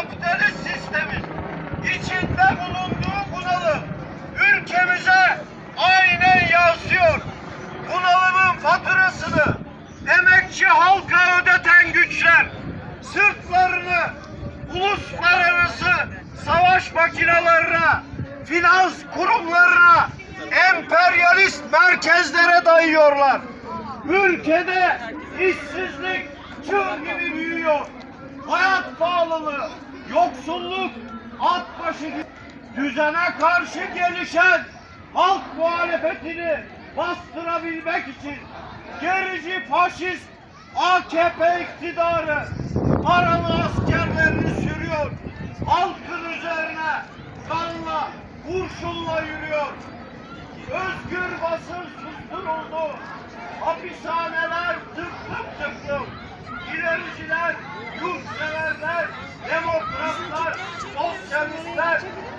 kapitalist sistemin içinde bulunduğu bunalım ülkemize aynen yansıyor. Bunalımın faturasını emekçi halka ödeten güçler sırtlarını uluslararası savaş makinelerine, finans kurumlarına, emperyalist merkezlere dayıyorlar. Ülkede işsizlik çığ gibi büyüyor. Hayat pahalılığı, yoksulluk, at başı düzene karşı gelişen halk muhalefetini bastırabilmek için gerici faşist AKP iktidarı paralı askerlerini sürüyor. Halkın üzerine kanla, kurşunla yürüyor. Özgür basın susturuldu. Hapishaneler tıklım tıklım. İlericiler, yurtseverler,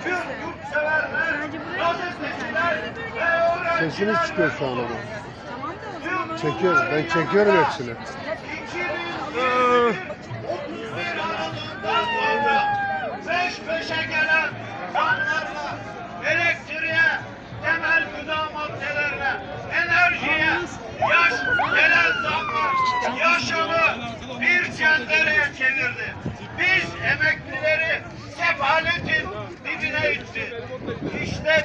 Kürt yurtseverler, gazeteciler ve öğrenciler... Sesiniz çıkıyor şu an ama. Çekiyorum. Ben çekiyorum hepsini. 2021 31 Aralık'tan sonra peş peşe gelen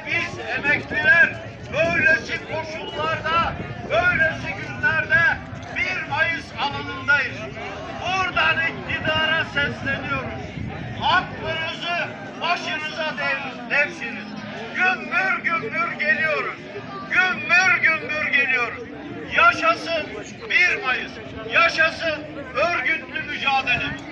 Biz emekliler böylesi koşullarda, böylesi günlerde 1 Mayıs alanındayız. Buradan iktidara sesleniyoruz. Hakkınızı başınıza dev, devşiniz. Gümbür gümbür geliyoruz. Gümbür gümbür geliyoruz. Yaşasın 1 Mayıs. Yaşasın örgütlü mücadele.